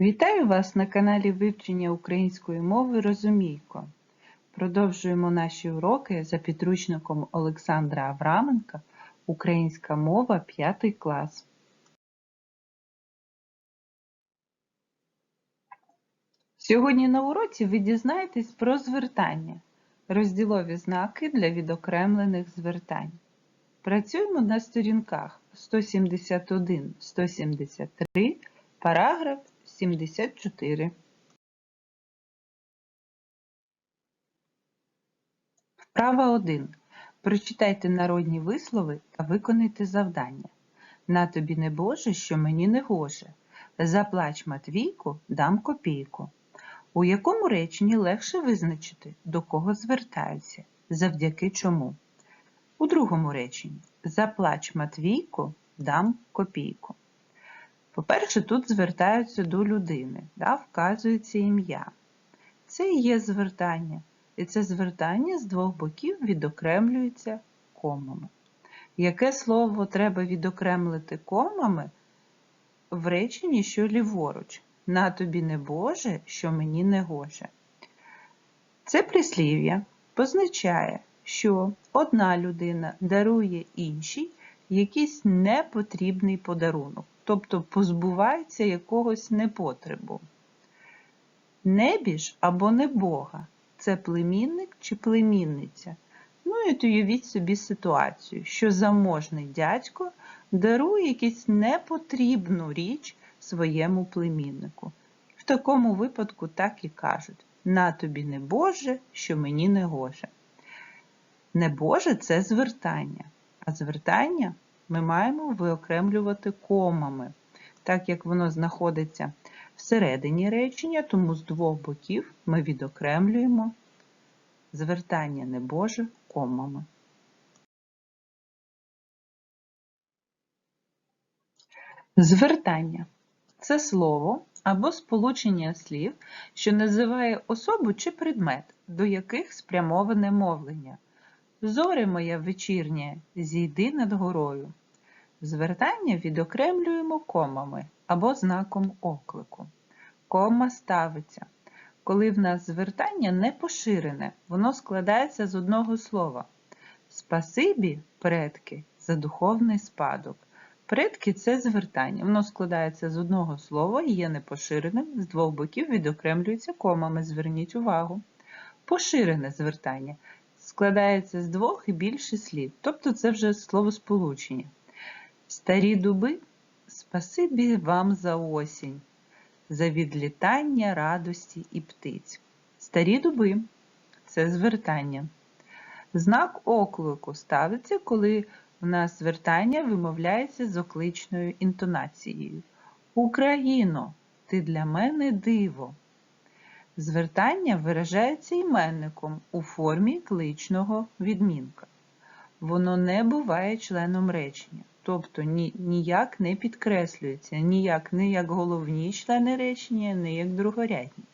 Вітаю вас на каналі Вивчення української мови Розумійко. Продовжуємо наші уроки за підручником Олександра Авраменка Українська мова 5 клас. Сьогодні на уроці ви дізнаєтесь про звертання, розділові знаки для відокремлених звертань. Працюємо на сторінках 171-173, параграф 74. Вправа 1. Прочитайте народні вислови та виконайте завдання. На тобі не Боже, що мені не гоже. Заплач Матвійку, дам копійку. У якому реченні легше визначити, до кого звертаються, завдяки чому? У другому реченні Заплач Матвійку, дам копійку. По-перше, тут звертаються до людини, да, вказується ім'я. Це і є звертання. І це звертання з двох боків відокремлюється комами. Яке слово треба відокремлити комами в реченні, що ліворуч? На тобі не Боже, що мені не гоже. Це прислів'я позначає, що одна людина дарує іншій якийсь непотрібний подарунок, тобто позбувається якогось непотребу. Небіж або небога це племінник чи племінниця. Ну і уявіть собі ситуацію, що заможний дядько дарує якусь непотрібну річ своєму племіннику. В такому випадку так і кажуть: на тобі не Боже, що мені не гоже. Не це звертання, а звертання ми маємо виокремлювати комами, так як воно знаходиться всередині речення, тому з двох боків ми відокремлюємо звертання не Боже комами. Звертання це слово або сполучення слів, що називає особу чи предмет, до яких спрямоване мовлення. Зоре моя вечірнє, зійди над горою. Звертання відокремлюємо комами або знаком оклику. Кома ставиться. Коли в нас звертання не поширене, воно складається з одного слова. Спасибі, предки, за духовний спадок. Предки це звертання. Воно складається з одного слова і є непоширеним, з двох боків відокремлюється комами. Зверніть увагу. Поширене звертання складається з двох і більше слів, тобто це вже словосполучення. Старі дуби, спасибі вам за осінь, за відлітання радості і птиць. Старі дуби це звертання. Знак оклику ставиться, коли у нас звертання вимовляється з окличною інтонацією. Україно, ти для мене диво. Звертання виражається іменником у формі кличного відмінка. Воно не буває членом речення, тобто ніяк не підкреслюється, ніяк не як головні члени речення, не як другорядні.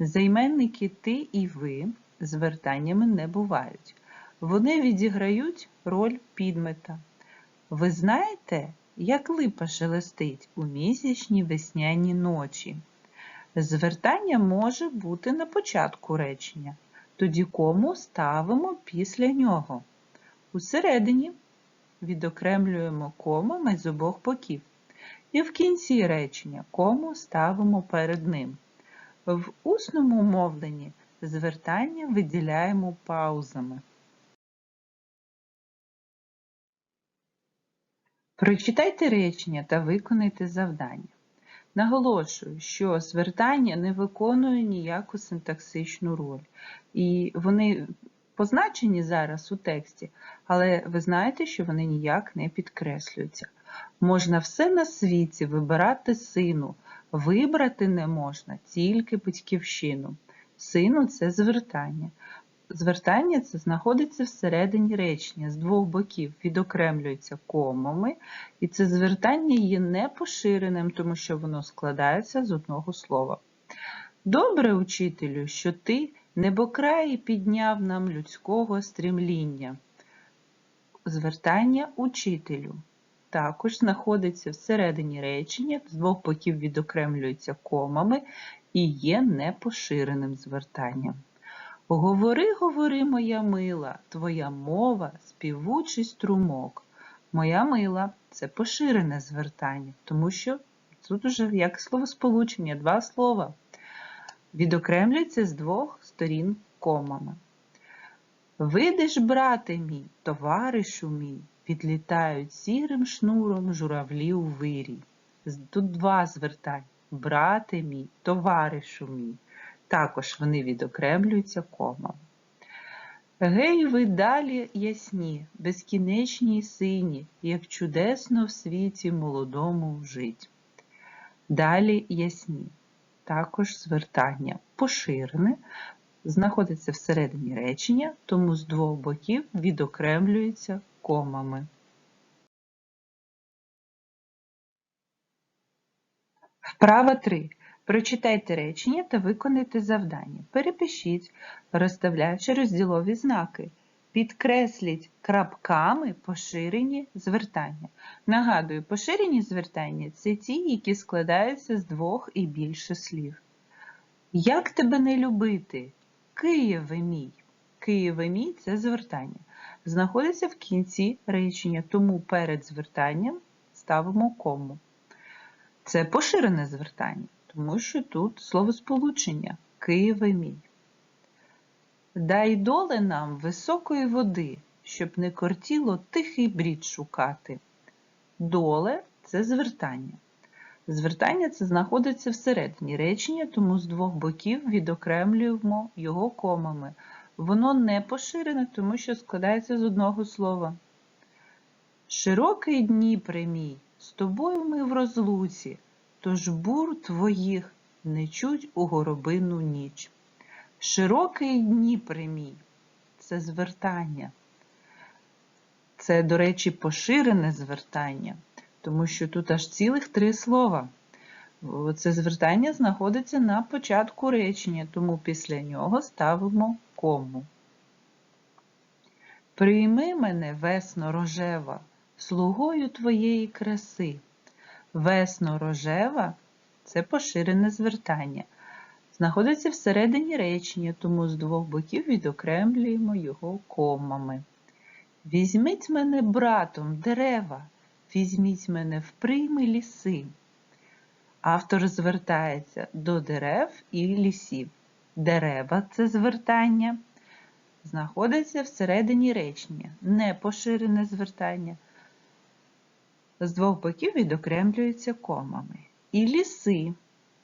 Займенники ти і ви звертаннями не бувають. Вони відіграють роль підмета. Ви знаєте, як липа шелестить у місячні весняні ночі. Звертання може бути на початку речення, тоді кому ставимо після нього. Усередині відокремлюємо комами з обох боків. І в кінці речення кому ставимо перед ним. В усному мовленні звертання виділяємо паузами. Прочитайте речення та виконайте завдання. Наголошую, що звертання не виконує ніяку синтаксичну роль. І вони позначені зараз у тексті, але ви знаєте, що вони ніяк не підкреслюються. Можна все на світі вибирати сину, вибрати не можна тільки батьківщину. Сину це звертання. Звертання це знаходиться всередині речення з двох боків, відокремлюється комами, і це звертання є непоширеним, тому що воно складається з одного слова. Добре, учителю, що ти небокраї підняв нам людського стрімління. Звертання учителю. також знаходиться всередині речення, з двох боків відокремлюється комами і є непоширеним звертанням. Говори, говори, моя мила, твоя мова співучий струмок. Моя мила це поширене звертання, тому що тут уже як словосполучення, два слова. Відокремлюється з двох сторін комами. Видиш, брате мій, товаришу мій, відлітають сірим шнуром журавлі у вирій. Тут два звертання. Брате мій, товаришу мій. Також вони відокремлюються комами. Гей, ви далі ясні, безкінечні й сині, як чудесно в світі молодому жить. Далі ясні. Також звертання поширене, знаходиться всередині речення, тому з двох боків відокремлюється комами. Вправа 3. Прочитайте речення та виконайте завдання. Перепишіть, розставляючи розділові знаки. Підкресліть крапками поширені звертання. Нагадую, поширені звертання це ті, які складаються з двох і більше слів. Як тебе не любити? Києве мій. Києве мій це звертання. Знаходиться в кінці речення, тому перед звертанням ставимо кому. Це поширене звертання, тому що тут словосполучення Києве мій. Дай доле нам високої води, щоб не кортіло тихий брід шукати. Доле це звертання. Звертання це знаходиться всередині речення, тому з двох боків відокремлюємо його комами. Воно не поширене, тому що складається з одного слова. Широкий Дніпре мій, з тобою ми в розлуці, тож бур твоїх не чуть у горобину ніч. Широкий Дніпре мій це звертання. Це, до речі, поширене звертання, тому що тут аж цілих три слова. Це звертання знаходиться на початку речення, тому після нього ставимо кому. Прийми мене, весно рожева, слугою твоєї краси. Весно рожева це поширене звертання. Знаходиться всередині речення, тому з двох боків відокремлюємо його комами. Візьміть мене братом дерева, візьміть мене в прийми ліси. Автор звертається до дерев і лісів. Дерева це звертання. Знаходиться всередині речення, непоширене звертання. З двох боків відокремлюється комами. І ліси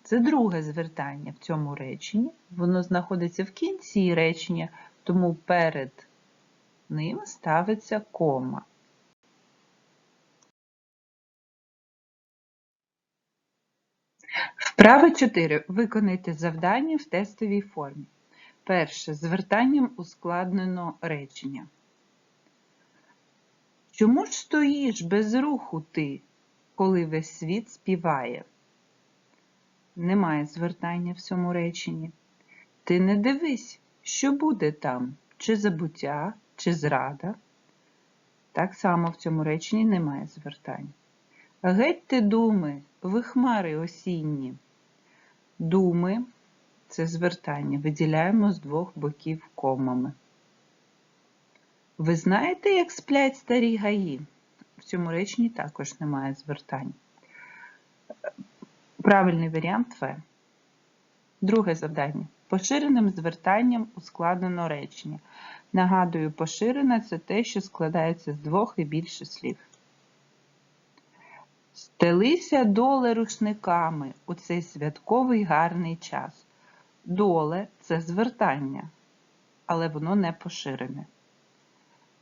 це друге звертання в цьому реченні. Воно знаходиться в кінці речення, тому перед ним ставиться кома. Вправа 4. Виконайте завдання в тестовій формі. Перше. Звертанням ускладнено речення. Чому ж стоїш без руху ти, коли весь світ співає? Немає звертання в цьому реченні. Ти не дивись, що буде там, чи забуття, чи зрада. Так само в цьому реченні немає звертань. Геть ти думи, ви хмари осінні. Думи це звертання, виділяємо з двох боків комами. Ви знаєте, як сплять старі гаї? В цьому реченні також немає звертань. Правильний варіант В. Друге завдання. Поширеним звертанням ускладнено речення. Нагадую, поширене це те, що складається з двох і більше слів. Стелися доле рушниками у цей святковий гарний час. Доле це звертання, але воно не поширене.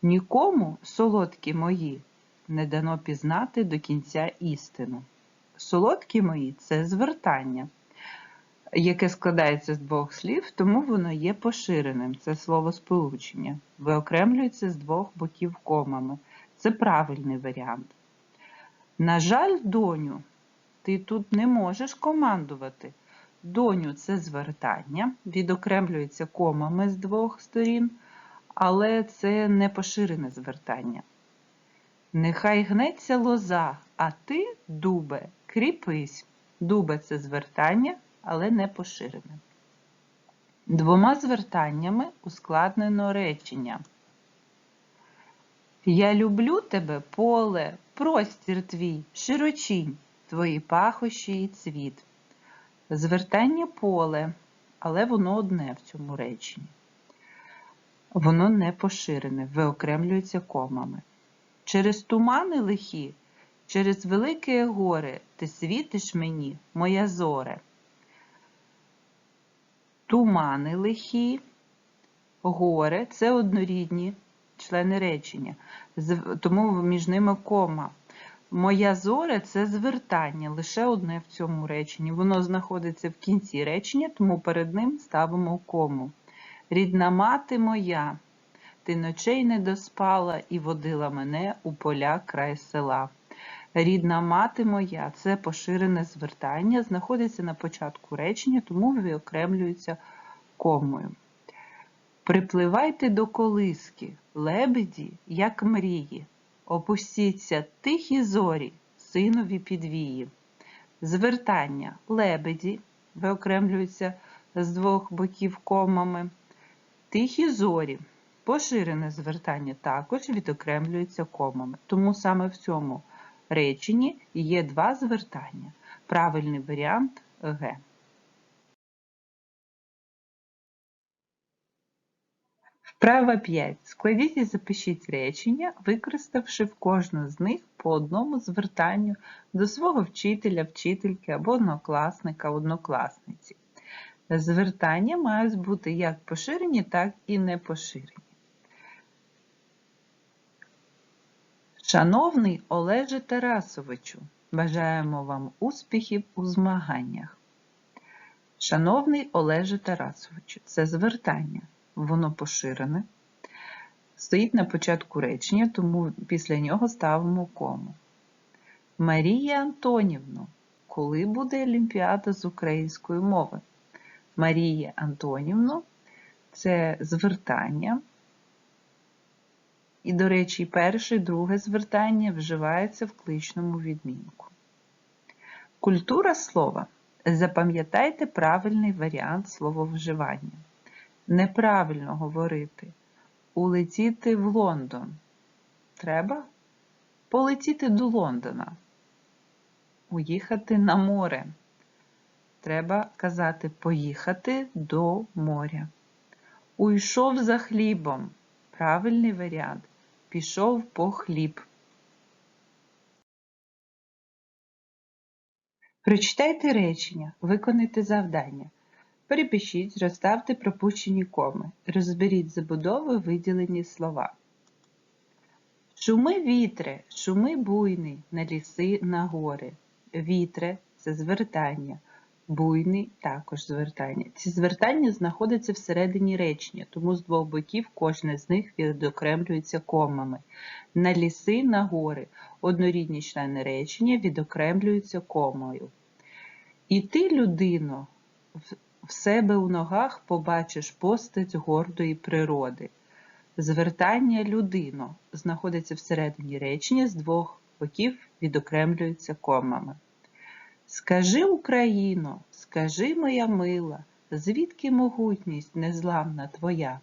Нікому, солодкі мої, не дано пізнати до кінця істину. Солодкі мої це звертання, яке складається з двох слів, тому воно є поширеним. Це слово сполучення. Виокремлюється з двох боків комами. Це правильний варіант. На жаль, доню, ти тут не можеш командувати. Доню це звертання, відокремлюється комами з двох сторін, але це не поширене звертання. Нехай гнеться лоза, а ти, дубе, кріпись. Дубе це звертання, але не поширене. Двома звертаннями ускладнено речення. Я люблю тебе, поле, простір твій, широчінь, твої пахощі і цвіт. Звертання поле, але воно одне в цьому реченні. Воно не поширене, виокремлюється комами. Через тумани лихі, через велике горе ти світиш мені, моя зоре. Тумани лихі, горе це однорідні члени речення, тому між ними кома. Моя зоре це звертання, лише одне в цьому реченні. Воно знаходиться в кінці речення, тому перед ним ставимо кому. Рідна мати моя, ти ночей не доспала і водила мене у поля край села. Рідна мати моя це поширене звертання, знаходиться на початку речення, тому виокремлюється комою. Припливайте до колиски, лебеді, як мрії, опустіться тихі зорі, синові підвії. Звертання лебеді виокремлюються з двох боків комами. Тихі зорі. Поширене звертання також відокремлюється комами. Тому саме в цьому реченні є два звертання. Правильний варіант Г. Вправа 5. Складіть і запишіть речення, використавши в кожну з них по одному звертанню до свого вчителя, вчительки або однокласника, однокласниці. Звертання мають бути як поширені, так і не поширені. Шановний Олеже Тарасовичу, бажаємо вам успіхів у змаганнях. Шановний Олеже Тарасовичу, це звертання. Воно поширене. Стоїть на початку речення, тому після нього ставимо кому. Марія Антонівно, коли буде Олімпіада з української мови? Марія Антонівно це звертання. І, до речі, перше і друге звертання вживається в кличному відмінку. Культура слова. Запам'ятайте правильний варіант слововживання. Неправильно говорити. Улетіти в Лондон. Треба полетіти до Лондона. Уїхати на море. Треба казати поїхати до моря. Уйшов за хлібом. Правильний варіант. Пішов по хліб. Прочитайте речення, виконайте завдання. Перепишіть, розставте пропущені коми. Розберіть забудови виділені слова. Шуми вітре, шуми буйний, на ліси, на гори. Вітре це звертання. Буйний також звертання. Ці звертання знаходяться всередині речення, тому з двох боків кожне з них відокремлюється комами. На ліси, на гори. Однорідні члени речення відокремлюються комою. І ти, людино, в- себе у ногах побачиш постать гордої природи. Звертання людино знаходиться всередині речення, з двох боків відокремлюються комами. Скажи, Україно, скажи, моя мила, звідки могутність незламна твоя?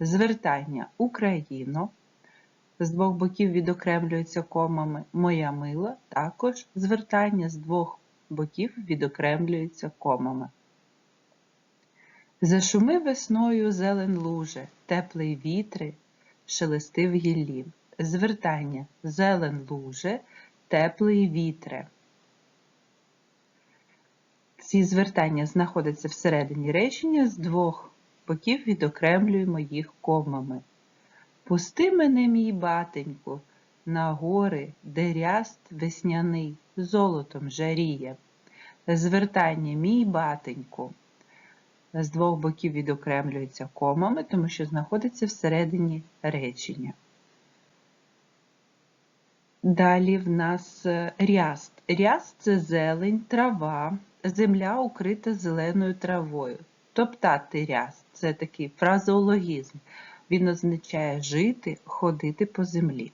Звертання Україно з двох боків відокремлюється комами. Моя мила також звертання з двох боків відокремлюється комами. Зашуми весною зелен луже, теплий вітри, шелестив гіллі. Звертання зелен луже, теплий вітре. Ці звертання знаходяться всередині речення, з двох боків відокремлюємо їх комами. Пусти мене, мій батеньку, на гори, де ряст весняний, золотом жаріє. Звертання мій батеньку з двох боків відокремлюється комами, тому що знаходиться всередині речення. Далі в нас е, ряст. Ряст це зелень, трава, земля укрита зеленою травою. Топтати ряст це такий фразеологізм. Він означає жити, ходити по землі.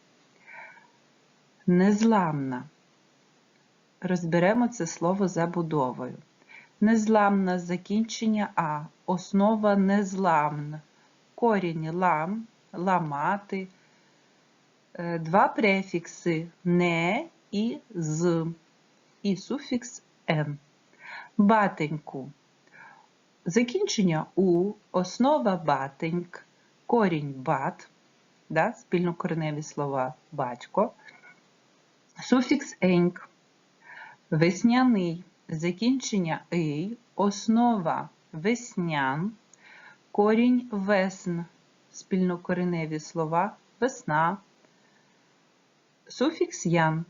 Незламна. Розберемо це слово забудовою. Незламна закінчення А. Основа незламна. Корінь лам, ламати. Е, Два префікси не і з. І суфікс н. Батеньку. Закінчення у, основа батеньк, корінь бат, да, спільнокореневі слова батько, суфікс еньк, весняний, закінчення ий, основа веснян, корінь весн, спільнокореневі слова весна, суфікс ян,